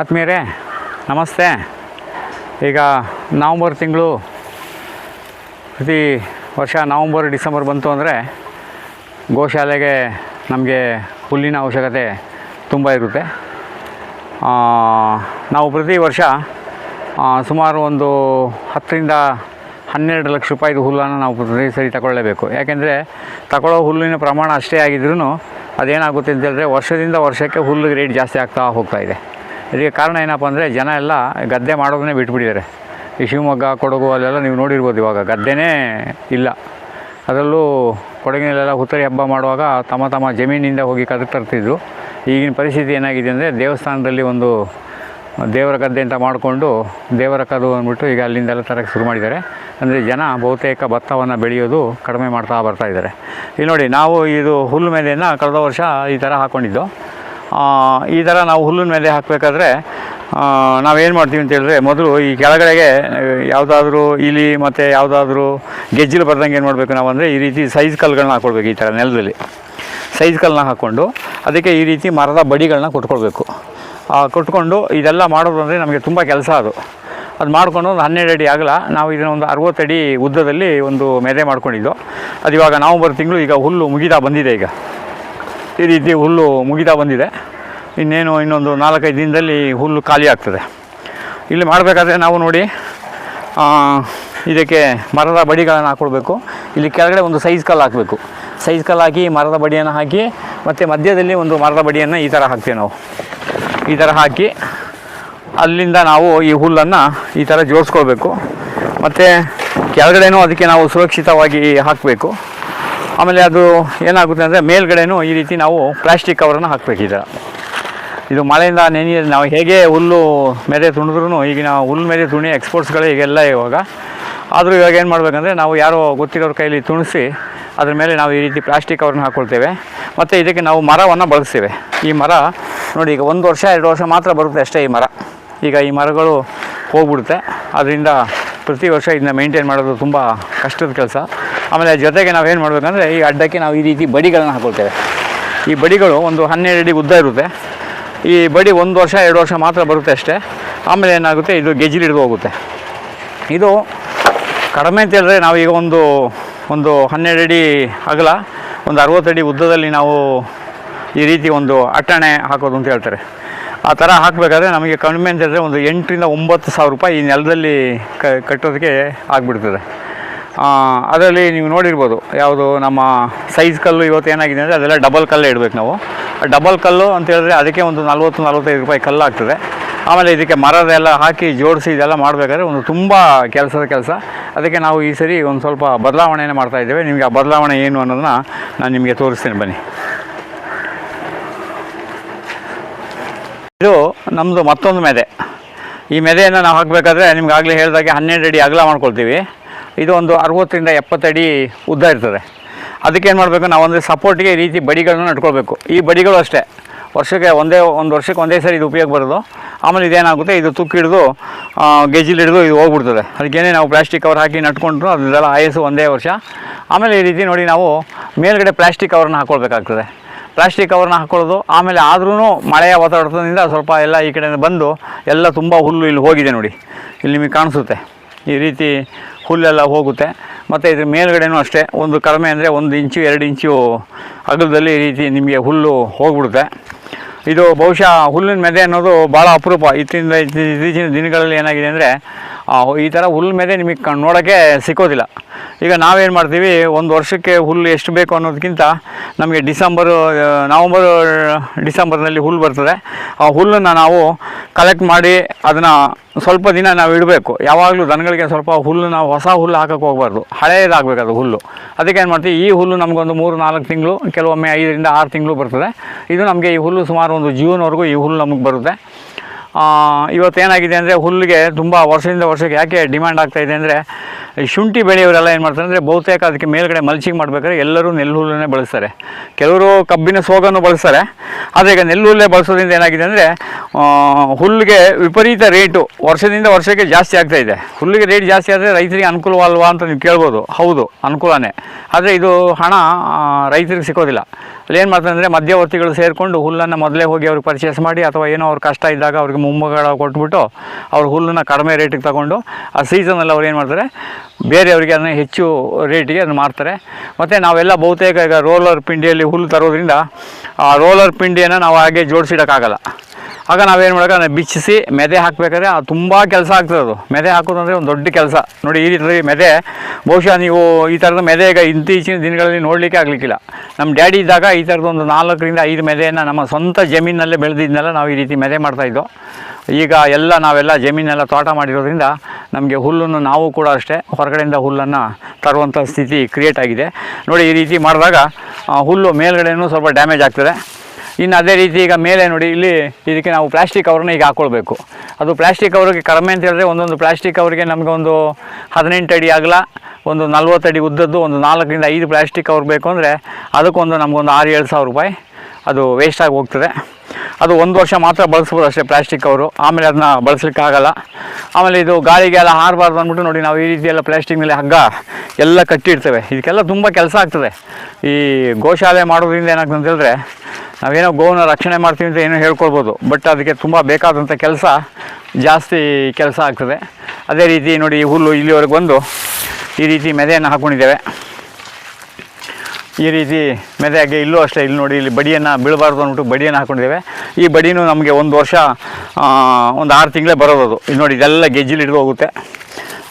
ಆತ್ಮೀಯರೇ, ನಮಸ್ತೆ. ಈಗ ನವಂಬರ್ ತಿಂಗಳು ಪ್ರತಿ ವರ್ಷ ನವಂಬರ್, ಡಿಸೆಂಬರ್ ಬಂತು ಅಂದರೆ ಗೋಶಾಲೆಗೆ ನಮಗೆ ಹುಲ್ಲಿನ ಅವಶ್ಯಕತೆ ತುಂಬ ಇರುತ್ತೆ. ನಾವು ಪ್ರತಿ ವರ್ಷ ಸುಮಾರು ಒಂದು ಹತ್ತರಿಂದ ಹನ್ನೆರಡು ಲಕ್ಷ ರೂಪಾಯಿದು ಹುಲ್ಲನ್ನು ನಾವು ಪ್ರತಿ ಸರಿ ತಗೊಳ್ಳೇಬೇಕು. ಯಾಕೆಂದರೆ ತಗೊಳ್ಳೋ ಹುಲ್ಲಿನ ಪ್ರಮಾಣ ಅಷ್ಟೇ ಆಗಿದ್ರೂ ಅದೇನಾಗುತ್ತೆ ಅಂತ ಹೇಳಿದ್ರೆ ವರ್ಷದಿಂದ ವರ್ಷಕ್ಕೆ ಹುಲ್ಲು ರೇಟ್ ಜಾಸ್ತಿ ಆಗ್ತಾ ಹೋಗ್ತಾ ಇದೆ. ಇದಕ್ಕೆ ಕಾರಣ ಏನಪ್ಪ ಅಂದರೆ ಜನ ಎಲ್ಲ ಗದ್ದೆ ಮಾಡೋದನ್ನೇ ಬಿಟ್ಬಿಟ್ಟಿದ್ದಾರೆ. ಈ ಶಿವಮೊಗ್ಗ, ಕೊಡಗು ಅಲ್ಲೆಲ್ಲ ನೀವು ನೋಡಿರ್ಬೋದು ಇವಾಗ. ಗದ್ದೆನೇ ಇಲ್ಲ. ಅದರಲ್ಲೂ ಕೊಡಗಿನಲ್ಲೆಲ್ಲ ಹುತ್ತರಿ ಹಬ್ಬ ಮಾಡುವಾಗ ತಮ್ಮ ತಮ್ಮ ಜಮೀನಿಂದ ಹೋಗಿ ಕದ ತರ್ತಿದ್ರು. ಈಗಿನ ಪರಿಸ್ಥಿತಿ ಏನಾಗಿದೆ ಅಂದರೆ ದೇವಸ್ಥಾನದಲ್ಲಿ ಒಂದು ದೇವರ ಗದ್ದೆ ಅಂತ ಮಾಡಿಕೊಂಡು ದೇವರ ಕದು ಅಂದ್ಬಿಟ್ಟು ಈಗ ಅಲ್ಲಿಂದೆಲ್ಲ ತರಕ್ಕೆ ಶುರು ಮಾಡಿದ್ದಾರೆ. ಅಂದರೆ ಜನ ಬಹುತೇಕ ಭತ್ತವನ್ನು ಬೆಳೆಯೋದು ಕಡಿಮೆ ಮಾಡ್ತಾ ಬರ್ತಾ ಇದ್ದಾರೆ. ಇಲ್ಲಿ ನೋಡಿ, ನಾವು ಇದು ಹುಲ್ಲು ಮೇಲೆಯನ್ನು ಕಳೆದ ವರ್ಷ ಈ ಥರ ಹಾಕ್ಕೊಂಡಿದ್ದು ಈ ಥರ ನಾವು ಹುಲ್ಲಿನ ಮೇಲೆ ಹಾಕಬೇಕಾದ್ರೆ ನಾವೇನು ಮಾಡ್ತೀವಿ ಅಂತೇಳಿದ್ರೆ ಮೊದಲು ಈ ಕೆಳಗಡೆಗೆ, ಯಾವುದಾದ್ರೂ ಇಲಿ ಮತ್ತು ಯಾವುದಾದ್ರೂ ಗೆಜ್ಜಲು ಬರ್ದಂಗೆ ಏನು ಮಾಡಬೇಕು ನಾವು ಅಂದರೆ ಈ ರೀತಿ ಸೈಜ್ ಕಲ್ಲುಗಳನ್ನ ಹಾಕ್ಕೊಳ್ಬೇಕು ಈ ಥರ ನೆಲದಲ್ಲಿ. ಸೈಜ್ ಕಲ್ಲನ್ನ ಹಾಕ್ಕೊಂಡು ಅದಕ್ಕೆ ಈ ರೀತಿ ಮರದ ಬಡಿಗಳನ್ನ ಕೊಟ್ಕೊಳ್ಬೇಕು. ಕೊಟ್ಕೊಂಡು ಇದೆಲ್ಲ ಮಾಡೋದಂದರೆ ನಮಗೆ ತುಂಬ ಕೆಲಸ ಅದು. ಅದು ಮಾಡಿಕೊಂಡು ಒಂದು ಹನ್ನೆರಡು ಅಡಿ ಆಗಲ್ಲ ನಾವು ಇದನ್ನ ಒಂದು ಅಡಿ ಉದ್ದದಲ್ಲಿ ಒಂದು ಮೆದೆ ಮಾಡ್ಕೊಂಡಿದ್ದು. ಅದು ಇವಾಗ ನವಂಬರ್ ತಿಂಗಳು ಈಗ ಹುಲ್ಲು ಮುಗಿದಾ ಬಂದಿದೆ ಈಗ. ಈ ರೀತಿ ಹುಲ್ಲು ಮುಗಿತಾ ಬಂದಿದೆ. ಇನ್ನೇನು ಇನ್ನೊಂದು ನಾಲ್ಕೈದು ದಿನದಲ್ಲಿ ಹುಲ್ಲು ಖಾಲಿ ಆಗ್ತದೆ. ಇಲ್ಲಿ ಮಾಡಬೇಕಾದ್ರೆ ನಾವು ನೋಡಿ ಇದಕ್ಕೆ ಮರದ ಬಡಿಗಳನ್ನು ಹಾಕ್ಕೊಳ್ಬೇಕು ಇಲ್ಲಿ ಕೆಳಗಡೆ ಒಂದು ಸೈಜ್ ಕಲ್ಲು ಹಾಕಬೇಕು. ಸೈಜ್ ಕಲ್ಲು ಹಾಕಿ ಮರದ ಬಡಿಯನ್ನು ಹಾಕಿ, ಮತ್ತು ಮಧ್ಯದಲ್ಲಿ ಒಂದು ಮರದ ಬಡಿಯನ್ನು ಈ ಥರ ಹಾಕ್ತೀವಿ ನಾವು. ಈ ಥರ ಹಾಕಿ ಅಲ್ಲಿಂದ ನಾವು ಈ ಹುಲ್ಲನ್ನು ಈ ಥರ ಜೋಡಿಸ್ಕೊಳ್ಬೇಕು. ಮತ್ತು ಕೆಳಗಡೆನೂ ಅದಕ್ಕೆ ನಾವು ಸುರಕ್ಷಿತವಾಗಿ ಹಾಕಬೇಕು. ಆಮೇಲೆ ಅದು ಏನಾಗುತ್ತೆ ಅಂದರೆ ಮೇಲ್ಗಡೆನೂ ಈ ರೀತಿ ನಾವು ಪ್ಲಾಸ್ಟಿಕ್ ಕವರನ್ನು ಹಾಕಬೇಕು ಈ ಥರ ಇದು ಮಳೆಯಿಂದ ನೆನೆಯ ನಾವು ಹೇಗೆ ಹುಲ್ಲು ಮೆದೆ ತುಣಿದ್ರೂ ಈಗಿನ ಹುಲ್ಲು ಮೇಲೆ ತುಣಿ ಎಕ್ಸ್ಪೋರ್ಟ್ಸ್ಗಳು ಈಗೆಲ್ಲ ಇವಾಗ. ಆದರೂ ಇವಾಗ ಏನು ಮಾಡಬೇಕಂದ್ರೆ ನಾವು ಯಾರೋ ಗೊತ್ತಿರೋರ ಕೈಲಿ ತುಣಿಸಿ ಅದ್ರ ಮೇಲೆ ನಾವು ಈ ರೀತಿ ಪ್ಲಾಸ್ಟಿಕ್ ಕವರ್ನ ಹಾಕ್ಕೊಳ್ತೇವೆ ಮತ್ತು ಇದಕ್ಕೆ ನಾವು ಮರವನ್ನು ಬಳಸ್ತೇವೆ. ಈ ಮರ ನೋಡಿ ಈಗ ಒಂದು ವರ್ಷ, ಎರಡು ವರ್ಷ ಮಾತ್ರ ಬರುತ್ತೆ ಅಷ್ಟೇ ಈ ಮರ. ಈಗ ಈ ಮರಗಳು ಹೋಗ್ಬಿಡುತ್ತೆ. ಅದರಿಂದ ಪ್ರತಿ ವರ್ಷ ಇದನ್ನ ಮೇಂಟೈನ್ ಮಾಡೋದು ತುಂಬ ಕಷ್ಟದ ಕೆಲಸ. ಆಮೇಲೆ ಜೊತೆಗೆ ನಾವು ಏನು ಮಾಡಬೇಕಂದ್ರೆ ಈ ಅಡ್ಡಕ್ಕೆ ನಾವು ಈ ರೀತಿ ಬಡಿಗಳನ್ನು ಹಾಕೊಳ್ತೇವೆ. ಈ ಬಡಿಗಳು ಒಂದು ಹನ್ನೆರಡು ಅಡಿ ಉದ್ದ ಇರುತ್ತೆ. ಈ ಬಡಿ ಒಂದು ವರ್ಷ, ಎರಡು ವರ್ಷ ಮಾತ್ರ ಬರುತ್ತೆ ಅಷ್ಟೇ. ಆಮೇಲೆ ಏನಾಗುತ್ತೆ, ಇದು ಗೆಜ್ಜಿಲಿ ಹಿಡಿದು ಹೋಗುತ್ತೆ. ಇದು ಕಡಿಮೆ ಅಂತ ಹೇಳಿದ್ರೆ ನಾವೀಗ ಒಂದು ಒಂದು ಹನ್ನೆರಡು ಅಡಿ ಅಗಲ, ಒಂದು ಅರವತ್ತು ಅಡಿ ಉದ್ದದಲ್ಲಿ ನಾವು ಈ ರೀತಿ ಒಂದು ಅಟ್ಟಣೆ ಹಾಕೋದು ಅಂತ ಹೇಳ್ತಾರೆ. ಆ ಥರ ಹಾಕಬೇಕಾದ್ರೆ ನಮಗೆ ಕಡಿಮೆ ಅಂತ ಹೇಳಿದ್ರೆ ಒಂದು ಎಂಟರಿಂದ ಒಂಬತ್ತು ಸಾವಿರ ರೂಪಾಯಿ ಈ ನೆಲದಲ್ಲಿ ಕಟ್ಟೋದಕ್ಕೆ ಆಗಿಬಿಡ್ತದೆ. ಅದರಲ್ಲಿ ನೀವು ನೋಡಿರ್ಬೋದು ಯಾವುದು ನಮ್ಮ ಸೈಜ್ ಕಲ್ಲು ಇವತ್ತು ಏನಾಗಿದೆ ಅಂದರೆ ಅದೆಲ್ಲ ಡಬಲ್ ಕಲ್ಲೇ ಇಡಬೇಕು ನಾವು. ಡಬಲ್ ಕಲ್ಲು ಅಂತ ಹೇಳಿದ್ರೆ ಅದಕ್ಕೆ ಒಂದು ನಲ್ವತ್ತು, ನಲ್ವತ್ತೈದು ರೂಪಾಯಿ ಕಲ್ಲು ಆಗ್ತದೆ. ಆಮೇಲೆ ಇದಕ್ಕೆ ಮರದೆಲ್ಲ ಹಾಕಿ ಜೋಡಿಸಿ ಇದೆಲ್ಲ ಮಾಡಬೇಕಾದ್ರೆ ಒಂದು ತುಂಬ ಕೆಲಸದ ಕೆಲಸ. ಅದಕ್ಕೆ ನಾವು ಈ ಸರಿ ಒಂದು ಸ್ವಲ್ಪ ಬದಲಾವಣೆಯನ್ನು ಮಾಡ್ತಾ ಇದ್ದೇವೆ. ನಿಮಗೆ ಆ ಬದಲಾವಣೆ ಏನು ಅನ್ನೋದನ್ನ ನಾನು ನಿಮಗೆ ತೋರಿಸ್ತೀನಿ ಬನ್ನಿ. ಇದು ನಮ್ಮದು ಮತ್ತೊಂದು ಮೆದೆ. ಈ ಮೆದೆಯನ್ನು ನಾವು ಹಾಕಬೇಕಾದ್ರೆ ನಿಮ್ಗೆ ಆಗಲೇ ಹೇಳಿದಾಗೆ ಹನ್ನೆರಡು ಅಡಿ ಅಗಲ ಮಾಡ್ಕೊಳ್ತೀವಿ. ಇದು ಒಂದು ಅರುವತ್ತರಿಂದ ಎಪ್ಪತ್ತಡಿ ಉದ್ದ ಇರ್ತದೆ. ಅದಕ್ಕೆ ಏನು ಮಾಡಬೇಕು? ನಾವು ಅಂದರೆ ಸಪೋರ್ಟಿಗೆ ಈ ರೀತಿ ಬಡಿಗಳನ್ನು ನಡ್ಕೊಳ್ಬೇಕು. ಈ ಬಡಿಗಳು ಅಷ್ಟೇ. ವರ್ಷಕ್ಕೆ ಒಂದೇ, ಒಂದು ವರ್ಷಕ್ಕೆ ಒಂದೇ ಸರಿ ಇದು ಉಪಯೋಗ ಬರೋದು. ಆಮೇಲೆ ಇದೇನಾಗುತ್ತೆ? ಇದು ತುಕ್ಕು ಹಿಡಿದು ಗೆಜ್ಜಿಲ್ ಹಿಡಿದು ಇದು ಹೋಗ್ಬಿಡ್ತದೆ. ಅದಕ್ಕೇನೆ ನಾವು ಪ್ಲಾಸ್ಟಿಕ್ ಕವರ್ ಹಾಕಿ ನಟ್ಕೊಂಡ್ರು ಅದೆಲ್ಲ ಆಯಸ್ಸು ಒಂದೇ ವರ್ಷ. ಆಮೇಲೆ ಈ ರೀತಿ ನೋಡಿ ನಾವು ಮೇಲ್ಗಡೆ ಪ್ಲಾಸ್ಟಿಕ್ ಕವರ್ನ ಹಾಕ್ಕೊಳ್ಬೇಕಾಗ್ತದೆ ಪ್ಲಾಸ್ಟಿಕ್ ಕವರ್ನ ಹಾಕ್ಕೊಳ್ಳೋದು ಆಮೇಲೆ ಆದ್ರೂ ಮಳೆಯ ವಾತಾವರಣದಿಂದ ಸ್ವಲ್ಪ ಎಲ್ಲ ಈ ಕಡೆಯಿಂದ ಬಂದು ಎಲ್ಲ ತುಂಬ ಹುಲ್ಲು ಇಲ್ಲಿ ಹೋಗಿದೆ ನೋಡಿ. ಇಲ್ಲಿ ನಿಮಗೆ ಕಾಣಿಸುತ್ತೆ. ಈ ರೀತಿ ಹುಲ್ಲೆಲ್ಲ ಹೋಗುತ್ತೆ. ಮತ್ತು ಇದ್ರ ಮೇಲುಗಡೆನೂ ಅಷ್ಟೇ, ಒಂದು ಕಡಿಮೆ ಅಂದರೆ ಒಂದು ಇಂಚು, ಎರಡು ಇಂಚು ಅಗಲದಲ್ಲಿ ರೀತಿ ನಿಮಗೆ ಹುಲ್ಲು ಹೋಗ್ಬಿಡುತ್ತೆ. ಇದು ಬಹುಶಃ ಹುಲ್ಲಿನ ಮೆದೆ ಅನ್ನೋದು ಭಾಳ ಅಪರೂಪ. ಇತ್ತಿಂದ ಇತ್ತೀ- ಇತ್ತೀಚಿನ ದಿನಗಳಲ್ಲಿ ಏನಾಗಿದೆ ಅಂದರೆ ಈ ಥರ ಹುಲ್ಲು ಮೇಲೆ ನಿಮಗೆ ಕಣ್ ನೋಡೋಕ್ಕೆ ಸಿಕ್ಕೋದಿಲ್ಲ. ಈಗ ನಾವೇನು ಮಾಡ್ತೀವಿ, ಒಂದು ವರ್ಷಕ್ಕೆ ಹುಲ್ಲು ಎಷ್ಟು ಬೇಕು ಅನ್ನೋದಕ್ಕಿಂತ ನಮಗೆ ಡಿಸೆಂಬರು ನವಂಬರ್, ಡಿಸೆಂಬರ್ನಲ್ಲಿ ಹುಲ್ಲು ಬರ್ತದೆ. ಆ ಹುಲ್ಲನ್ನು ನಾವು ಕಲೆಕ್ಟ್ ಮಾಡಿ ಅದನ್ನು ಸ್ವಲ್ಪ ದಿನ ನಾವು ಇಡಬೇಕು. ಯಾವಾಗಲೂ ದನಗಳಿಗೆ ಸ್ವಲ್ಪ ಹುಲ್ಲು ನಾವು ಹೊಸ ಹುಲ್ಲು ಹಾಕಕ್ಕೆ ಹೋಗಬಾರ್ದು. ಹಳೆಯದಾಗಬೇಕು ಅದು ಹುಲ್ಲು. ಅದಕ್ಕೆ ಏನು ಮಾಡ್ತೀವಿ, ಈ ಹುಲ್ಲು ನಮಗೊಂದು ಮೂರು, ನಾಲ್ಕು ತಿಂಗಳು, ಕೆಲವೊಮ್ಮೆ ಐದರಿಂದ ಆರು ತಿಂಗಳು ಬರ್ತದೆ. ಇದು ನಮಗೆ ಈ ಹುಲ್ಲು ಸುಮಾರು ಒಂದು ಜೂನ್ವರೆಗೂ ಈ ಹುಲ್ಲು ನಮಗೆ ಬರುತ್ತೆ. ಇವತ್ತೇನಾಗಿದೆ ಅಂದರೆ ಹುಲ್ಲಿಗೆ ತುಂಬ ವರ್ಷದಿಂದ ವರ್ಷಕ್ಕೆ ಯಾಕೆ ಡಿಮ್ಯಾಂಡ್ ಆಗ್ತಾಯಿದೆ ಅಂದರೆ ಶುಂಠಿ ಬೆಳೆಯವರೆಲ್ಲ ಏನು ಮಾಡ್ತಾರೆ ಅಂದರೆ ಬಹುತೇಕ ಅದಕ್ಕೆ ಮೇಲ್ಗಡೆ ಮಲ್ಚಿಂಗ್ ಮಾಡಬೇಕಾದ್ರೆ ಎಲ್ಲರೂ ನೆಲ್ಲು ಹುಲ್ಲನ್ನೇ ಬಳಸ್ತಾರೆ. ಕೆಲವರು ಕಬ್ಬಿನ ಸೋಗನ್ನು ಬಳಸ್ತಾರೆ. ಆದರೆ ಈಗ ನೆಲ್ಲು ಹುಲ್ಲೇ ಬಳಸೋದ್ರಿಂದ ಏನಾಗಿದೆ ಅಂದರೆ ಹುಲ್ಲಿಗೆ ವಿಪರೀತ ರೇಟು ವರ್ಷದಿಂದ ವರ್ಷಕ್ಕೆ ಜಾಸ್ತಿ ಆಗ್ತಾಯಿದೆ ಹುಲ್ಲಿಗೆ ರೇಟ್ ಜಾಸ್ತಿ ಆದರೆ ರೈತರಿಗೆ ಅನುಕೂಲವಲ್ವಾ ಅಂತ ನೀವು ಕೇಳ್ಬೋದು. ಹೌದು, ಅನುಕೂಲನೇ. ಆದರೆ ಇದು ಹಣ ರೈತರಿಗೆ ಸಿಗೋದಿಲ್ಲ. ಅಲ್ಲಿ ಏನು ಮಾಡ್ತಾರೆ ಅಂದರೆ ಮಧ್ಯವರ್ತಿಗಳು ಸೇರಿಕೊಂಡು ಹುಲ್ಲನ್ನು ಮೊದಲೇ ಹೋಗಿ ಅವ್ರಿಗೆ ಪರ್ಚೇಸ್ ಮಾಡಿ ಅಥವಾ ಏನೋ ಅವ್ರ ಕಷ್ಟ ಇದ್ದಾಗ ಅವ್ರಿಗೆ ಮುಂಬಗಳ ಕೊಟ್ಬಿಟ್ಟು ಅವ್ರು ಹುಲ್ಲನ್ನು ಕಡಿಮೆ ರೇಟಿಗೆ ತಗೊಂಡು ಆ ಸೀಸನಲ್ಲಿ ಅವ್ರು ಏನು ಮಾಡ್ತಾರೆ, ಬೇರೆಯವರಿಗೆ ಅದನ್ನು ಹೆಚ್ಚು ರೇಟಿಗೆ ಅದನ್ನು ಮಾರ್ತಾರೆ. ಮತ್ತು ನಾವೆಲ್ಲ ಬಹುತೇಕ ಈಗ ರೋಲರ್ ಪಿಂಡಿಯಲ್ಲಿ ಹುಲ್ಲು ತರೋದ್ರಿಂದ ಆ ರೋಲರ್ ಪಿಂಡಿಯನ್ನು ನಾವು ಹಾಗೆ ಜೋಡಿಸಿಡೋಕ್ಕಾಗಲ್ಲ. ಆಗ ನಾವೇನು ಮಾಡೋಕೆ ಬಿಚ್ಚಿಸಿ ಮೆದೆ ಹಾಕಬೇಕಾದ್ರೆ ತುಂಬ ಕೆಲಸ ಆಗ್ತದೆ ಅದು. ಮೆದೆ ಹಾಕೋದಂದರೆ ಒಂದು ದೊಡ್ಡ ಕೆಲಸ. ನೋಡಿ, ಈ ರೀತಿ ಮೆದೆ. ಬಹುಶಃ ನೀವು ಈ ಥರದ ಮೆದೆ ಈಗ ಇತ್ತೀಚಿನ ದಿನಗಳಲ್ಲಿ ನೋಡಲಿಕ್ಕೆ ಆಗಲಿಕ್ಕಿಲ್ಲ. ನಮ್ಮ ಡ್ಯಾಡಿ ಇದ್ದಾಗ ಈ ಥರದ ಒಂದು ನಾಲ್ಕರಿಂದ ಐದು ಮೆದೆಯನ್ನು ನಮ್ಮ ಸ್ವಂತ ಜಮೀನಲ್ಲೇ ಬೆಳೆದಿದ್ದನ್ನೆಲ್ಲ ನಾವು ಈ ರೀತಿ ಮೆದೆ ಮಾಡ್ತಾಯಿದ್ದೋ ಈಗ ಎಲ್ಲ ನಾವೆಲ್ಲ ಜಮೀನೆಲ್ಲ ತೋಟ ಮಾಡಿರೋದ್ರಿಂದ ನಮಗೆ ಹುಲ್ಲನ್ನು ನಾವು ಕೂಡ ಅಷ್ಟೇ ಹೊರಗಡೆಯಿಂದ ಹುಲ್ಲನ್ನು ತರುವಂಥ ಸ್ಥಿತಿ ಕ್ರಿಯೇಟ್ ಆಗಿದೆ. ನೋಡಿ, ಈ ರೀತಿ ಮಾಡಿದಾಗ ಹುಲ್ಲು ಮೇಲ್ಗಡೆಯೂ ಸ್ವಲ್ಪ ಡ್ಯಾಮೇಜ್ ಆಗ್ತದೆ. ಇನ್ನು ಅದೇ ರೀತಿ ಈಗ ಮೇಲೆ ನೋಡಿ, ಇಲ್ಲಿ ಇದಕ್ಕೆ ನಾವು ಪ್ಲಾಸ್ಟಿಕ್ ಕವರ್ನ ಈಗ ಹಾಕ್ಕೊಳ್ಬೇಕು ಅದು ಪ್ಲಾಸ್ಟಿಕ್ ಕವರ್ಗೆ ಕಡಿಮೆ ಅಂತ ಹೇಳಿದ್ರೆ ಒಂದೊಂದು ಪ್ಲಾಸ್ಟಿಕ್ ಕವರ್ಗೆ ನಮಗೆ ಒಂದು ಹದಿನೆಂಟು ಅಡಿ ಆಗಲ ಒಂದು ನಲ್ವತ್ತು ಅಡಿ ಉದ್ದದ್ದು, ಒಂದು ನಾಲ್ಕರಿಂದ ಐದು ಪ್ಲಾಸ್ಟಿಕ್ ಕವರ್ ಬೇಕು ಅಂದರೆ ಅದಕ್ಕೊಂದು ನಮಗೊಂದು ಆರು ಏಳು ಸಾವಿರ ರೂಪಾಯಿ ಅದು ವೇಸ್ಟಾಗಿ ಹೋಗ್ತದೆ. ಅದು ಒಂದು ವರ್ಷ ಮಾತ್ರ ಬಳಸ್ಬೋದು ಅಷ್ಟೇ ಪ್ಲಾಸ್ಟಿಕ್ ಕವರು. ಆಮೇಲೆ ಅದನ್ನ ಬಳಸಲಿಕ್ಕೆ ಆಗಲ್ಲ ಆಮೇಲೆ ಇದು ಗಾಳಿಗೆ ಎಲ್ಲ ಹಾರಬಾರ್ದು ಅಂದ್ಬಿಟ್ಟು ನೋಡಿ, ನಾವು ಈ ರೀತಿ ಎಲ್ಲ ಪ್ಲಾಸ್ಟಿಕ್ನಲ್ಲಿ ಹಗ್ಗ ಎಲ್ಲ ಕಟ್ಟಿಡ್ತೇವೆ. ಇದಕ್ಕೆಲ್ಲ ತುಂಬ ಕೆಲಸ ಆಗ್ತದೆ. ಈ ಗೋಶಾಲೆ ಮಾಡೋದ್ರಿಂದ ಏನಾಗ್ತದೆ ಅಂತ ಹೇಳಿದ್ರೆ ನಾವೇನೋ ಗೋವನ್ನ ರಕ್ಷಣೆ ಮಾಡ್ತೀವಿ ಅಂತ ಏನೋ ಹೇಳ್ಕೊಳ್ಬೋದು. ಬಟ್ ಅದಕ್ಕೆ ತುಂಬ ಬೇಕಾದಂಥ ಕೆಲಸ ಜಾಸ್ತಿ ಕೆಲಸ ಆಗ್ತದೆ. ಅದೇ ರೀತಿ ನೋಡಿ ಹುಲ್ಲು ಇಲ್ಲಿವರೆಗೆ ಬಂದು ಈ ರೀತಿ ಮೆದೆಯನ್ನು ಹಾಕ್ಕೊಂಡಿದ್ದೇವೆ ಈ ರೀತಿ ಮೆದೆಯಾಗಿ ಇಲ್ಲೂ ಅಷ್ಟೇ, ಇಲ್ಲಿ ನೋಡಿ ಇಲ್ಲಿ ಬಡಿಯನ್ನು ಬೀಳಬಾರ್ದು ಅಂದ್ಬಿಟ್ಟು ಬಡಿಯನ್ನು ಹಾಕ್ಕೊಂಡಿದ್ದೇವೆ ಈ ಬಡಿನೂ ನಮಗೆ ಒಂದು ವರ್ಷ ಒಂದು ಆರು ತಿಂಗಳೇ ಬರೋದು ಇಲ್ಲಿ ನೋಡಿ ಇದೆಲ್ಲ ಗೆಜ್ಜಿಲಿ ಹಿಡಿದು ಹೋಗುತ್ತೆ.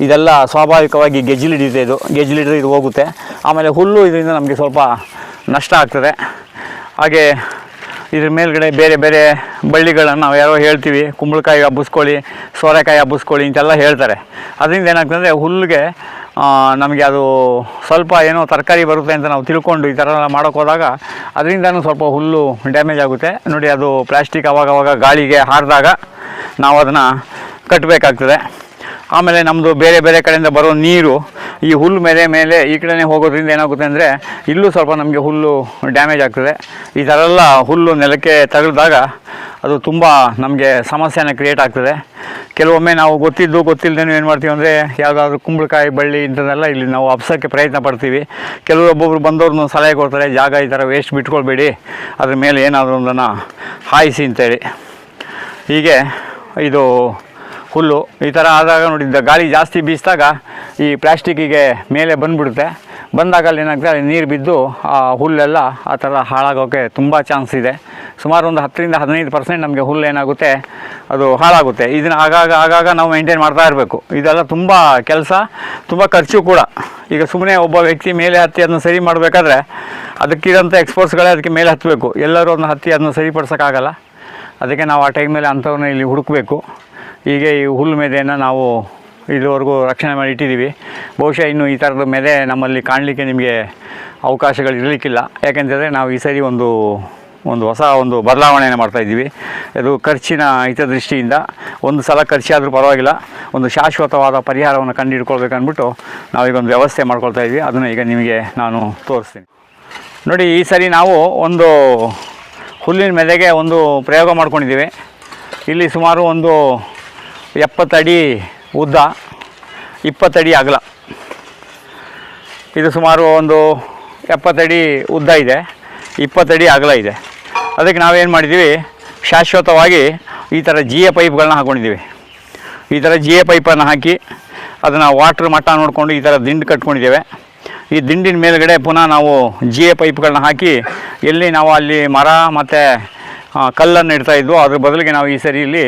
ಇದೆಲ್ಲ ಸ್ವಾಭಾವಿಕವಾಗಿ ಗೆಜ್ಜಿಲಿ ಹಿಡಿಯುತ್ತೆ ಇದು. ಗೆಜ್ಜಿಲಿ ಹಿಡಿದು ಇದು ಹೋಗುತ್ತೆ. ಆಮೇಲೆ ಹುಲ್ಲು ಇದರಿಂದ ನಮಗೆ ಸ್ವಲ್ಪ ನಷ್ಟ ಆಗ್ತದೆ. ಹಾಗೆ ಇದ್ರ ಮೇಲ್ಗಡೆ ಬೇರೆ ಬೇರೆ ಬಳ್ಳಿಗಳನ್ನು ನಾವು ಯಾರೋ ಹೇಳ್ತೀವಿ, ಕುಂಬಳಕಾಯಿ ಹಬ್ಬಿಸ್ಕೊಳ್ಳಿ, ಸೋರೆಕಾಯಿ ಹಬ್ಬಿಸ್ಕೊಳ್ಳಿ ಅಂತೆಲ್ಲ ಹೇಳ್ತಾರೆ. ಅದರಿಂದ ಏನಾಗ್ತದೆ ಹುಲ್ಲಿಗೆ ನಮಗೆ ಅದು ಸ್ವಲ್ಪ ಏನೋ ತರಕಾರಿ ಬರುತ್ತೆ ಅಂತ ನಾವು ತಿಳ್ಕೊಂಡು ಈ ಥರ ಎಲ್ಲ ಮಾಡೋಕೆ ಹೋದಾಗ ಅದರಿಂದನೂ ಸ್ವಲ್ಪ ಹುಲ್ಲು ಡ್ಯಾಮೇಜ್ ಆಗುತ್ತೆ. ನೋಡಿ ಅದು ಪ್ಲಾಸ್ಟಿಕ್ ಅವಾಗವಾಗ ಅವಾಗ ಗಾಳಿಗೆ ಹಾರಿದಾಗ ನಾವು ಅದನ್ನು ಕಟ್ಟಬೇಕಾಗ್ತದೆ ಆಮೇಲೆ ನಮ್ಮದು ಬೇರೆ ಬೇರೆ ಕಡೆಯಿಂದ ಬರೋ ನೀರು, ಈ ಹುಲ್ಲು ಮೇಲೆ ಮೇಲೆ ಈ ಕಡೆನೇ ಹೋಗೋದ್ರಿಂದ ಏನಾಗುತ್ತೆ ಅಂದರೆ ಇಲ್ಲೂ ಸ್ವಲ್ಪ ನಮಗೆ ಹುಲ್ಲು ಡ್ಯಾಮೇಜ್ ಆಗ್ತದೆ. ಈ ಥರ ಎಲ್ಲ ಹುಲ್ಲು ನೆಲಕ್ಕೆ ತಗಲಿದಾಗ ಅದು ತುಂಬ ನಮಗೆ ಸಮಸ್ಯೆನ ಕ್ರಿಯೇಟ್ ಆಗ್ತದೆ. ಕೆಲವೊಮ್ಮೆ ನಾವು ಗೊತ್ತಿದ್ದು ಗೊತ್ತಿಲ್ಲದೇನು ಏನು ಮಾಡ್ತೀವಿ ಅಂದರೆ ಯಾವುದಾದ್ರೂ ಕುಂಬಳಕಾಯಿ, ಬಳ್ಳಿ ಇಂಥದ್ದೆಲ್ಲ ಇಲ್ಲಿ ನಾವು ಹಬ್ಸೋಕ್ಕೆ ಪ್ರಯತ್ನ ಪಡ್ತೀವಿ. ಕೆಲವೊಬ್ಬೊಬ್ರು ಬಂದವ್ರನ್ನ ಸಲಹೆ ಕೊಡ್ತಾರೆ, ಜಾಗ ಈ ಥರ ವೇಸ್ಟ್ ಬಿಟ್ಕೊಳ್ಬೇಡಿ, ಅದ್ರ ಮೇಲೆ ಏನಾದರೂ ಒಂದನ್ನು ಹಾಯಿಸಿ ಅಂತೇಳಿ. ಹೀಗೆ ಇದು ಹುಲ್ಲು, ಈ ಥರ ಆದಾಗ ನೋಡಿದ್ದ ಗಾಳಿ ಜಾಸ್ತಿ ಬೀಸಿದಾಗ ಈ ಪ್ಲ್ಯಾಸ್ಟಿಕ್ಕಿಗೆ ಮೇಲೆ ಬಂದುಬಿಡುತ್ತೆ. ಬಂದಾಗ ಅಲ್ಲಿ ಏನಾಗ್ತದೆ, ಅಲ್ಲಿ ನೀರು ಬಿದ್ದು ಆ ಹುಲ್ಲೆಲ್ಲ ಆ ಥರ ಹಾಳಾಗೋಕ್ಕೆ ತುಂಬ ಚಾನ್ಸ್ ಇದೆ. ಸುಮಾರು ಒಂದು ಹತ್ತರಿಂದ ಹದಿನೈದು ಪರ್ಸೆಂಟ್ ನಮಗೆ ಹುಲ್ಲು ಏನಾಗುತ್ತೆ, ಅದು ಹಾಳಾಗುತ್ತೆ. ಇದನ್ನು ಆಗಾಗ ಆಗಾಗ ನಾವು ಮೇಂಟೈನ್ ಮಾಡ್ತಾ ಇರಬೇಕು. ಇದೆಲ್ಲ ತುಂಬ ಕೆಲಸ, ತುಂಬ ಖರ್ಚು ಕೂಡ. ಈಗ ಸುಮ್ಮನೆ ಒಬ್ಬ ವ್ಯಕ್ತಿ ಮೇಲೆ ಹತ್ತಿ ಅದನ್ನು ಸರಿ ಮಾಡಬೇಕಾದ್ರೆ ಅದಕ್ಕಿರೋಂಥ ಎಕ್ಸ್ಪರ್ಟ್ಸ್ಗಳೇ ಅದಕ್ಕೆ ಮೇಲೆ ಹತ್ತಬೇಕು ಎಲ್ಲರೂ ಅದನ್ನ ಹತ್ತಿ ಅದನ್ನು ಸರಿಪಡಿಸೋಕ್ಕಾಗಲ್ಲ ಅದಕ್ಕೆ ನಾವು ಆ ಟೈಮಲ್ಲಿ ಅಂಥವ್ರನ್ನ ಇಲ್ಲಿ ಹುಡುಕಬೇಕು. ಹೀಗೆ ಈ ಹುಲ್ಲು ಮೆದೆಯನ್ನು ನಾವು ಇಲ್ಲಿವರೆಗೂ ರಕ್ಷಣೆ ಮಾಡಿ ಇಟ್ಟಿದ್ದೀವಿ. ಬಹುಶಃ ಇನ್ನು ಈ ಥರದ ಮೆದೆ ನಮ್ಮಲ್ಲಿ ಕಾಣಲಿಕ್ಕೆ ನಿಮಗೆ ಅವಕಾಶಗಳು ಇರಲಿಕ್ಕಿಲ್ಲ. ಯಾಕೆಂತಂದರೆ ನಾವು ಈ ಸರಿ ಒಂದು ಒಂದು ಹೊಸ ಒಂದು ಬದಲಾವಣೆಯನ್ನು ಮಾಡ್ತಾಯಿದ್ದೀವಿ ಅದು ಖರ್ಚಿನ ಹಿತದೃಷ್ಟಿಯಿಂದ ಒಂದು ಸಲ ಖರ್ಚಾದರೂ ಪರವಾಗಿಲ್ಲ, ಒಂದು ಶಾಶ್ವತವಾದ ಪರಿಹಾರವನ್ನು ಕಂಡುಹಿಡ್ಕೊಳ್ಬೇಕು ಅಂದ್ಬಿಟ್ಟು ನಾವೀಗ ಒಂದು ವ್ಯವಸ್ಥೆ ಮಾಡ್ಕೊಳ್ತಾ ಇದ್ವಿ ಅದನ್ನು ಈಗ ನಿಮಗೆ ನಾನು ತೋರಿಸ್ತೀನಿ. ನೋಡಿ, ಈ ಸರಿ ನಾವು ಒಂದು ಹುಲ್ಲಿನ ಮೆದೆಗೆ ಒಂದು ಪ್ರಯೋಗ ಮಾಡ್ಕೊಂಡಿದ್ದೀವಿ. ಇಲ್ಲಿ ಸುಮಾರು ಒಂದು ಎಪ್ಪತ್ತಡಿ ಉದ್ದ, ಇಪ್ಪತ್ತಡಿ ಅಗಲ. ಇದು ಸುಮಾರು ಒಂದು ಎಪ್ಪತ್ತಡಿ ಉದ್ದ ಇದೆ, ಇಪ್ಪತ್ತಡಿ ಅಗಲ ಇದೆ. ಅದಕ್ಕೆ ನಾವೇನು ಮಾಡಿದ್ದೀವಿ, ಶಾಶ್ವತವಾಗಿ ಈ ಥರ ಜಿ ಎ ಪೈಪ್ಗಳನ್ನ ಹಾಕ್ಕೊಂಡಿದ್ದೀವಿ ಈ ಥರ ಜಿ ಎ ಪೈಪನ್ನು ಹಾಕಿ ಅದನ್ನು ವಾಟ್ರ್ ಮಟ್ಟ ನೋಡಿಕೊಂಡು ಈ ಥರ ದಿಂಡು ಕಟ್ಕೊಂಡಿದ್ದೇವೆ. ಈ ದಿಂಡಿನ ಮೇಲುಗಡೆ ಪುನಃ ನಾವು ಜಿ ಎ ಪೈಪ್ಗಳನ್ನ ಹಾಕಿ ಎಲ್ಲಿ ನಾವು ಅಲ್ಲಿ ಮರ ಮತ್ತು ಕಲ್ಲನ್ನು ಇಡ್ತಾಯಿದ್ವು ಅದ್ರ ಬದಲಿಗೆ ನಾವು ಈ ಸರಿ ಇಲ್ಲಿ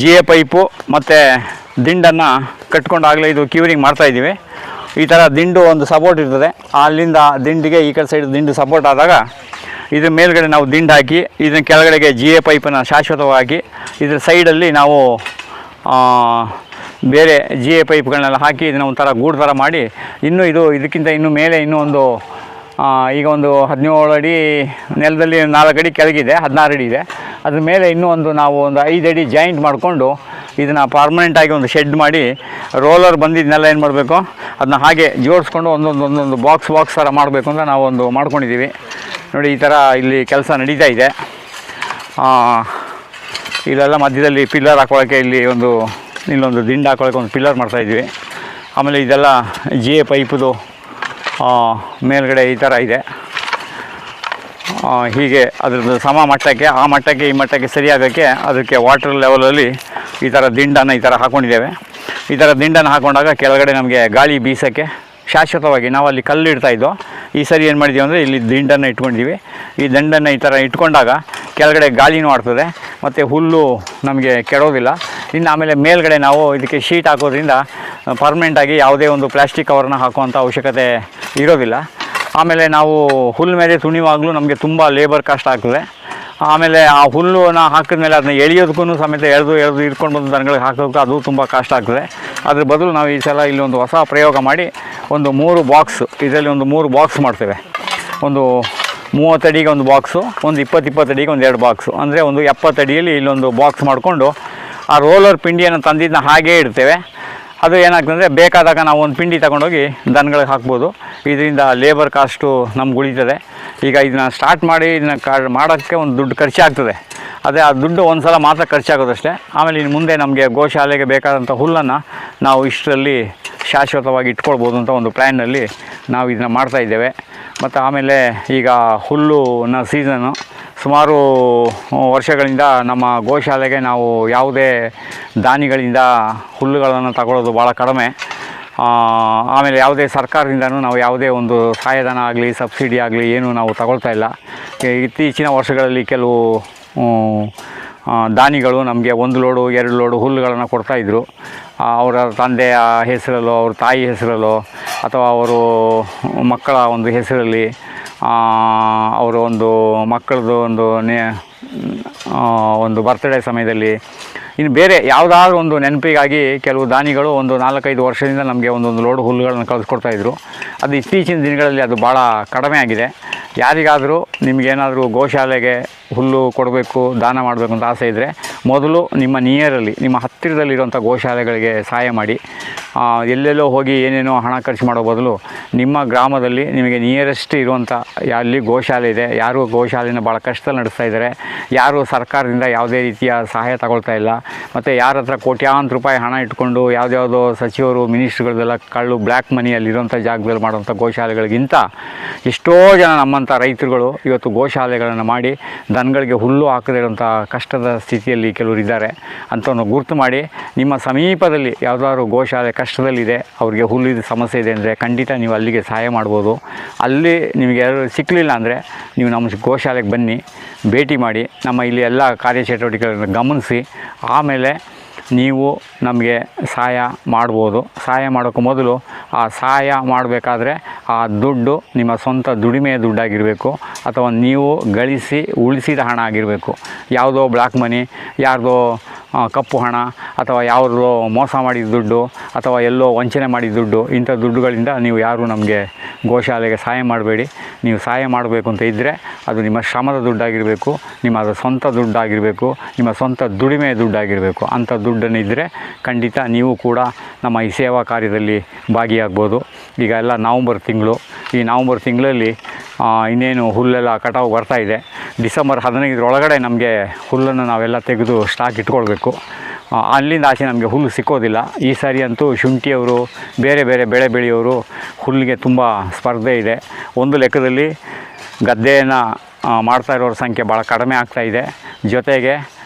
ಜಿ ಎ ಪೈಪು ಮತ್ತು ದಿಂಡನ್ನು ಕಟ್ಕೊಂಡು ಆಗಲೇ ಇದು ಕ್ಯೂರಿಂಗ್ ಮಾಡ್ತಾಯಿದ್ದೀವಿ ಈ ಥರ ದಿಂಡು ಒಂದು ಸಪೋರ್ಟ್ ಇರ್ತದೆ. ಅಲ್ಲಿಂದ ದಿಂಡಿಗೆ ಈ ಕಡೆ ಸೈಡ್ ದಿಂಡು ಸಪೋರ್ಟ್ ಆದಾಗ ಇದ್ರ ಮೇಲ್ಗಡೆ ನಾವು ದಿಂಡು ಹಾಕಿ ಇದನ್ನ ಕೆಳಗಡೆಗೆ ಜಿ ಎ ಪೈಪನ್ನು ಶಾಶ್ವತವಾಗಿ ಇದ್ರ ಸೈಡಲ್ಲಿ ನಾವು ಬೇರೆ ಜಿ ಎ ಪೈಪ್ಗಳನ್ನೆಲ್ಲ ಹಾಕಿ ಇದನ್ನ ಒಂಥರ ಗೂಡು ಥರ ಮಾಡಿ ಇನ್ನೂ ಇದು ಇದಕ್ಕಿಂತ ಇನ್ನೂ ಮೇಲೆ ಇನ್ನೂ ಒಂದು ಈಗ ಒಂದು ಹದಿನೇಳು ಅಡಿ ನೆಲದಲ್ಲಿ ನಾಲ್ಕು ಅಡಿ ಕೆಳಗಿದೆ, ಹದಿನಾರು ಅಡಿ ಇದೆ. ಅದ್ರ ಮೇಲೆ ಇನ್ನೂ ಒಂದು ನಾವು ಒಂದು ಐದು ಅಡಿ ಜಾಯಿಂಟ್ ಮಾಡಿಕೊಂಡು ಇದನ್ನು ಪರ್ಮನೆಂಟಾಗಿ ಒಂದು ಶೆಡ್ ಮಾಡಿ ರೋಲರ್ ಬಂದಿದ್ದನ್ನೆಲ್ಲ ಏನು ಮಾಡಬೇಕು? ಅದನ್ನ ಹಾಗೆ ಜೋಡಿಸ್ಕೊಂಡು ಒಂದೊಂದು ಒಂದೊಂದು ಬಾಕ್ಸ್ ಬಾಕ್ಸ್ ಥರ ಮಾಡಬೇಕು ಅಂತ ನಾವು ಒಂದು ಮಾಡ್ಕೊಂಡಿದ್ದೀವಿ ನೋಡಿ, ಈ ಥರ ಇಲ್ಲಿ ಕೆಲಸ ನಡೀತಾ ಇದೆ. ಇಲ್ಲೆಲ್ಲ ಮಧ್ಯದಲ್ಲಿ ಪಿಲ್ಲರ್ ಹಾಕೊಳ್ಳೋಕ್ಕೆ ಇಲ್ಲಿ ಒಂದು, ಇಲ್ಲೊಂದು ದಿಂಡು ಹಾಕೊಳ್ಳೋಕೆ ಒಂದು ಪಿಲ್ಲರ್ ಮಾಡ್ತಾಯಿದ್ವಿ ಆಮೇಲೆ ಇದೆಲ್ಲ ಜಿ ಪೈಪುದು ಮೇಲ್ಗಡೆ ಈ ಥರ ಇದೆ. ಹೀಗೆ ಅದರದ್ದು ಸಮ ಮಟ್ಟಕ್ಕೆ, ಆ ಮಟ್ಟಕ್ಕೆ, ಈ ಮಟ್ಟಕ್ಕೆ ಸರಿಯಾಗೋಕ್ಕೆ ಅದಕ್ಕೆ ವಾಟರ್ ಲೆವೆಲಲ್ಲಿ ಈ ಥರ ದಿಂಡನ್ನು ಈ ಥರ ಹಾಕ್ಕೊಂಡಿದ್ದೇವೆ ಈ ಥರ ದಿಂಡನ್ನು ಹಾಕೊಂಡಾಗ ಕೆಳಗಡೆ ನಮಗೆ ಗಾಳಿ ಬೀಸೋಕ್ಕೆ ಶಾಶ್ವತವಾಗಿ ನಾವು ಅಲ್ಲಿ ಕಲ್ಲು ಇಡ್ತಾಯಿದ್ದೋ ಈ ಸರಿ ಏನು ಮಾಡಿದ್ದೀವಿ ಅಂದರೆ ಇಲ್ಲಿ ದಿಂಡನ್ನು ಇಟ್ಕೊಂಡಿದ್ದೀವಿ ಈ ದಿಂಡನ್ನು ಈ ಥರ ಇಟ್ಕೊಂಡಾಗ ಕೆಳಗಡೆ ಗಾಳಿನೂ ಆಡ್ತದೆ, ಮತ್ತು ಹುಲ್ಲು ನಮಗೆ ಕೆಡೋದಿಲ್ಲ. ಇನ್ನು ಆಮೇಲೆ ಮೇಲ್ಗಡೆ ನಾವು ಇದಕ್ಕೆ ಶೀಟ್ ಹಾಕೋದ್ರಿಂದ ಪರ್ಮನೆಂಟಾಗಿ ಯಾವುದೇ ಒಂದು ಪ್ಲಾಸ್ಟಿಕ್ ಕವರ್ನ ಹಾಕುವಂಥ ಅವಶ್ಯಕತೆ ಇರೋದಿಲ್ಲ. ಆಮೇಲೆ ನಾವು ಹುಲ್ಲು ಮೇಲೆ ತುಣಿವಾಗಲೂ ನಮಗೆ ತುಂಬ ಲೇಬರ್ ಕಾಸ್ಟ್ ಆಗ್ತದೆ. ಆಮೇಲೆ ಆ ಹುಲ್ಲುನ ಹಾಕಿದ್ಮೇಲೆ ಅದನ್ನ ಎಳೆಯೋದಕ್ಕೂ ಸಮೇತ ಎಳೆದು ಎಳೆದು ಇಟ್ಕೊಂಡು ಬಂದು ದನಗಳಿಗೆ ಹಾಕೋದಕ್ಕೂ ಅದು ತುಂಬ ಕಷ್ಟ ಆಗ್ತದೆ. ಅದ್ರ ಬದಲು ನಾವು ಈ ಸಲ ಇಲ್ಲಿ ಒಂದು ಹೊಸ ಪ್ರಯೋಗ ಮಾಡಿ ಒಂದು ಮೂರು ಬಾಕ್ಸ್ ಇದರಲ್ಲಿ ಒಂದು ಮೂರು ಬಾಕ್ಸ್ ಮಾಡ್ತೇವೆ. ಒಂದು ಮೂವತ್ತಡಿಗೆ ಒಂದು ಬಾಕ್ಸು ಒಂದು ಇಪ್ಪತ್ತು ಇಪ್ಪತ್ತಡಿಗೆ ಒಂದು ಎರಡು ಬಾಕ್ಸು ಅಂದರೆ ಒಂದು ಎಪ್ಪತ್ತಡಿಯಲ್ಲಿ ಇಲ್ಲೊಂದು ಬಾಕ್ಸ್ ಮಾಡಿಕೊಂಡು ಆ ರೋಲರ್ ಪಿಂಡಿಯನ್ನು ತಂದಿದ್ದನ್ನ ಹಾಗೇ ಇಡ್ತೇವೆ. ಅದು ಏನಾಗ್ತದೆ ಬೇಕಾದಾಗ ನಾವು ಒಂದು ಪಿಂಡಿ ತಗೊಂಡೋಗಿ ದನಗಳಿಗೆ ಹಾಕ್ಬೋದು. ಇದರಿಂದ ಲೇಬರ್ ಕಾಸ್ಟು ನಮ್ಗೆ ಉಳಿತದೆ. ಈಗ ಇದನ್ನ ಸ್ಟಾರ್ಟ್ ಮಾಡಿ ಇದನ್ನ ಕಾ, ಮಾಡೋಕ್ಕೆ ಒಂದು ದುಡ್ಡು ಖರ್ಚಾಗ್ತದೆ. ಅದೇ ಆ ದುಡ್ಡು ಒಂದು ಸಲ ಮಾತ್ರ ಖರ್ಚಾಗೋದಷ್ಟೇ ಆಮೇಲೆ ಇನ್ನು ಮುಂದೆ ನಮಗೆ ಗೋಶಾಲೆಗೆ ಬೇಕಾದಂಥ ಹುಲ್ಲನ್ನು ನಾವು ಇಷ್ಟರಲ್ಲಿ ಶಾಶ್ವತವಾಗಿ ಇಟ್ಕೊಳ್ಬೋದು ಅಂತ ಒಂದು ಪ್ಲ್ಯಾನಲ್ಲಿ ನಾವು ಇದನ್ನ ಮಾಡ್ತಾ ಇದ್ದೇವೆ. ಮತ್ತು ಆಮೇಲೆ ಈಗ ಹುಲ್ಲುನ ಸೀಸನ್ನು ಸುಮಾರು ವರ್ಷಗಳಿಂದ ನಮ್ಮ ಗೋಶಾಲೆಗೆ ನಾವು ಯಾವುದೇ ದಾನಿಗಳಿಂದ ಹುಲ್ಲುಗಳನ್ನು ತಗೊಳ್ಳೋದು ಭಾಳ ಕಡಿಮೆ. ಆಮೇಲೆ ಯಾವುದೇ ಸರ್ಕಾರದಿಂದನೂ ನಾವು ಯಾವುದೇ ಒಂದು ಸಹಾಯಧನ ಆಗಲಿ, ಸಬ್ಸಿಡಿ ಆಗಲಿ ಏನು ನಾವು ತಗೊಳ್ತಾ ಇಲ್ಲ. ಇತ್ತೀಚಿನ ವರ್ಷಗಳಲ್ಲಿ ಕೆಲವು ದಾನಿಗಳು ನಮಗೆ ಒಂದು ಲೋಡು, ಎರಡು ಲೋಡು ಹುಲ್ಲುಗಳನ್ನು ಕೊಡ್ತಾಯಿದ್ರು ಅವರ ತಂದೆಯ ಹೆಸರಲ್ಲೋ, ಅವ್ರ ತಾಯಿ ಹೆಸರಲ್ಲೋ, ಅಥವಾ ಅವರು ಮಕ್ಕಳ ಒಂದು ಹೆಸರಲ್ಲಿ ಅವರು ಒಂದು ಮಕ್ಕಳದ್ದು ಒಂದು ನೇ ಒಂದು ಬರ್ತ್ಡೇ ಸಮಯದಲ್ಲಿ ಇನ್ನು ಬೇರೆ ಯಾವುದಾದ್ರೂ ಒಂದು ನೆನಪಿಗಾಗಿ ಕೆಲವು ದಾನಿಗಳು ಒಂದು ನಾಲ್ಕೈದು ವರ್ಷದಿಂದ ನಮಗೆ ಒಂದೊಂದು ಲೋಡು ಹುಲ್ಲುಗಳನ್ನು ಕಳಿಸ್ಕೊಡ್ತಾಯಿದ್ರು ಅದು ಇತ್ತೀಚಿನ ದಿನಗಳಲ್ಲಿ ಅದು ಭಾಳ ಕಡಿಮೆ ಆಗಿದೆ. ಯಾರಿಗಾದರೂ ನಿಮಗೇನಾದರೂ ಗೋಶಾಲೆಗೆ ಹುಲ್ಲು ಕೊಡಬೇಕು, ದಾನ ಮಾಡಬೇಕು ಅಂತ ಆಸೆ ಇದ್ದರೆ ಮೊದಲು ನಿಮ್ಮ ನಿಯರಲ್ಲಿ ನಿಮ್ಮ ಹತ್ತಿರದಲ್ಲಿರುವಂಥ ಗೋಶಾಲೆಗಳಿಗೆ ಸಹಾಯ ಮಾಡಿ. ಎಲ್ಲೆಲ್ಲೋ ಹೋಗಿ ಏನೇನೋ ಹಣ ಖರ್ಚು ಮಾಡೋ ಬದಲು ನಿಮ್ಮ ಗ್ರಾಮದಲ್ಲಿ ನಿಮಗೆ ನಿಯರೆಸ್ಟ್ ಇರುವಂಥ ಅಲ್ಲಿ ಗೋಶಾಲೆ ಇದೆ. ಯಾರು ಗೋಶಾಲೆನ ಭಾಳ ಕಷ್ಟದಲ್ಲಿ ನಡೆಸ್ತಾ ಇದ್ದಾರೆ. ಯಾರು ಸರ್ಕಾರದಿಂದ ಯಾವುದೇ ರೀತಿಯ ಸಹಾಯ ತಗೊಳ್ತಾ ಇಲ್ಲ. ಮತ್ತು ಯಾರ ಹತ್ರ ಕೋಟ್ಯಾಂತರ ರೂಪಾಯಿ ಹಣ ಇಟ್ಕೊಂಡು ಯಾವುದ್ಯಾವುದೋ ಸಚಿವರು, ಮಿನಿಸ್ಟ್ರುಗಳದೆಲ್ಲ ಕಳ್ಳು ಬ್ಲ್ಯಾಕ್ ಮನಿಯಲ್ಲಿರುವಂಥ ಜಾಗದಲ್ಲಿ ಮಾಡುವಂಥ ಗೋಶಾಲೆಗಳಿಗಿಂತ ಎಷ್ಟೋ ಜನ ನಮ್ಮಂಥ ರೈತರುಗಳು ಇವತ್ತು ಗೋಶಾಲೆಗಳನ್ನು ಮಾಡಿ ದನಗಳಿಗೆ ಹುಲ್ಲು ಹಾಕದೇ ಇರುವಂಥ ಕಷ್ಟದ ಸ್ಥಿತಿಯಲ್ಲಿ ಕೆಲವರು ಇದ್ದಾರೆ ಅಂಥವನ್ನು ಗುರುತು ಮಾಡಿ ನಿಮ್ಮ ಸಮೀಪದಲ್ಲಿ ಯಾವುದಾದ್ರು ಗೋಶಾಲೆ ಕಷ್ಟದಲ್ಲಿದೆ, ಅವ್ರಿಗೆ ಹುಲ್ಲಿದ ಸಮಸ್ಯೆ ಇದೆ ಅಂದರೆ ಖಂಡಿತ ನೀವು ಅಲ್ಲಿಗೆ ಸಹಾಯ ಮಾಡ್ಬೋದು. ಅಲ್ಲಿ ನಿಮಗೆ ಯಾರು ಸಿಕ್ಕಲಿಲ್ಲ ಅಂದರೆ ನೀವು ನಮ್ಮ ಗೋಶಾಲೆಗೆ ಬನ್ನಿ, ಭೇಟಿ ಮಾಡಿ, ನಮ್ಮ ಇಲ್ಲಿ ಎಲ್ಲ ಕಾರ್ಯಚಟುವಟಿಕೆಗಳನ್ನು ಗಮನಿಸಿ, ಆಮೇಲೆ ನೀವು ನಮಗೆ ಸಹಾಯ ಮಾಡ್ಬೋದು. ಸಹಾಯ ಮಾಡೋಕ್ಕೂ ಮೊದಲು ಆ ಸಹಾಯ ಮಾಡಬೇಕಾದ್ರೆ ಆ ದುಡ್ಡು ನಿಮ್ಮ ಸ್ವಂತ ದುಡಿಮೆಯ ದುಡ್ಡಾಗಿರಬೇಕು, ಅಥವಾ ನೀವು ಗಳಿಸಿ ಉಳಿಸಿದ ಹಣ ಆಗಿರಬೇಕು. ಯಾವುದೋ ಬ್ಲ್ಯಾಕ್ ಮನಿ, ಯಾರ್ದೋ ಕಪ್ಪು ಹಣ, ಅಥವಾ ಯಾವುದೋ ಮೋಸ ಮಾಡಿದ ದುಡ್ಡು, ಅಥವಾ ಎಲ್ಲೋ ವಂಚನೆ ಮಾಡಿದ ದುಡ್ಡು, ಇಂಥ ದುಡ್ಡುಗಳಿಂದ ನೀವು ಯಾರೂ ನಮಗೆ ಗೋಶಾಲೆಗೆ ಸಹಾಯ ಮಾಡಬೇಡಿ. ನೀವು ಸಹಾಯ ಮಾಡಬೇಕು ಅಂತ ಇದ್ದರೆ ಅದು ನಿಮ್ಮ ಶ್ರಮದ ದುಡ್ಡಾಗಿರಬೇಕು, ನಿಮ್ಮ ಅದು ಸ್ವಂತ ದುಡ್ಡಾಗಿರಬೇಕು, ನಿಮ್ಮ ಸ್ವಂತ ದುಡಿಮೆಯ ದುಡ್ಡಾಗಿರಬೇಕು. ಅಂಥ ದುಡ್ಡನ್ನು ಇದ್ದರೆ ಖಂಡಿತ ನೀವು ಕೂಡ ನಮ್ಮ ಈ ಸೇವಾ ಕಾರ್ಯದಲ್ಲಿ ಭಾಗಿಯಾಗ್ಬೋದು. ಈಗ ಎಲ್ಲ ನವಂಬರ್ ತಿಂಗಳು, ಈ ನವಂಬರ್ ತಿಂಗಳಲ್ಲಿ ಇನ್ನೇನು ಹುಲ್ಲೆಲ್ಲ ಕಟಾವು ಬರ್ತಾ ಇದೆ. ಡಿಸೆಂಬರ್ ಹದಿನೈದರೊಳಗಡೆ ನಮಗೆ ಹುಲ್ಲನ್ನು ನಾವೆಲ್ಲ ತೆಗೆದು ಸ್ಟಾಕ್ ಇಟ್ಕೊಳ್ಬೇಕು. ಆ, ಅಲ್ಲಿಂದ ಆಚೆ ನಮಗೆ ಹುಲ್ಲು ಸಿಕ್ಕೋದಿಲ್ಲ. ಈ ಸಾರಿ ಅಂತೂ ಶುಂಠಿಯವರು ಬೇರೆ ಬೇರೆ ಬೆಳೆ ಬೆಳೆಯೋರು ಹುಲ್ಲಿಗೆ ತುಂಬ ಸ್ಪರ್ಧೆ ಇದೆ. ಒಂದು ಲೆಕ್ಕದಲ್ಲಿ ಗದ್ದೆಯನ್ನು ಮಾಡ್ತಾ ಇರೋರ ಸಂಖ್ಯೆ ಭಾಳ ಕಡಿಮೆ ಆಗ್ತಾ ಇದೆ. ಜೊತೆಗೆ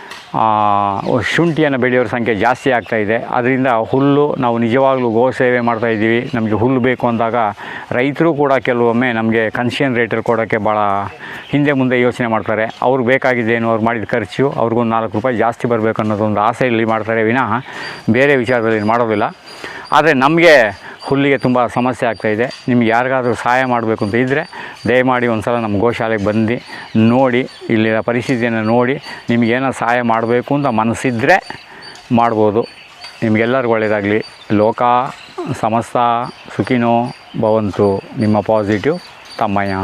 ಶುಂಠಿಯನ್ನು ಬೆಳೆಯೋರ ಸಂಖ್ಯೆ ಜಾಸ್ತಿ ಆಗ್ತಾ ಇದೆ. ಅದರಿಂದ ಹುಲ್ಲು, ನಾವು ನಿಜವಾಗ್ಲೂ ಗೋ ಸೇವೆ ಮಾಡ್ತಾಯಿದ್ದೀವಿ ನಮಗೆ ಹುಲ್ಲು ಬೇಕು ಅಂದಾಗ ರೈತರು ಕೂಡ ಕೆಲವೊಮ್ಮೆ ನಮಗೆ ಕನ್ಸಿಯನ್ ರೇಟಲ್ಲಿ ಕೊಡೋಕ್ಕೆ ಭಾಳ ಹಿಂದೆ ಮುಂದೆ ಯೋಚನೆ ಮಾಡ್ತಾರೆ. ಅವ್ರಿಗೆ ಏನು ಅವ್ರು ಮಾಡಿದ ಖರ್ಚು, ಅವ್ರಿಗೊಂದು ನಾಲ್ಕು ರೂಪಾಯಿ ಜಾಸ್ತಿ ಬರಬೇಕು ಅನ್ನೋದೊಂದು ಆಸೆಯಲ್ಲಿ ಮಾಡ್ತಾರೆ. ವಿನಃ ಬೇರೆ ವಿಚಾರದಲ್ಲಿ ಮಾಡೋದಿಲ್ಲ. ಆದರೆ ನಮಗೆ ಹುಲ್ಲಿಗೆ ತುಂಬ ಸಮಸ್ಯೆ ಆಗ್ತಾಯಿದೆ ನಿಮ್ಗೆ ಯಾರಿಗಾದರೂ ಸಹಾಯ ಮಾಡಬೇಕು ಅಂತ ಇದ್ದರೆ ದಯಮಾಡಿ ಒಂದು ಸಲ ನಮ್ಮ ಗೋಶಾಲೆಗೆ ಬಂದು ನೋಡಿ, ಇಲ್ಲಿನ ಪರಿಸ್ಥಿತಿಯನ್ನು ನೋಡಿ ನಿಮಗೇನೋ ಸಹಾಯ ಮಾಡಬೇಕು ಅಂತ ಮನಸ್ಸಿದ್ದರೆ ಮಾಡ್ಬೋದು. ನಿಮಗೆಲ್ಲರಿಗೂ ಒಳ್ಳೆಯದಾಗಲಿ ಲೋಕ, ಸಮಸ್ತ, ಸುಖಿನೋ ಭವಂತು. ನಿಮ್ಮ ಪಾಸಿಟಿವ್ ತಮ್ಮಯ್ಯ.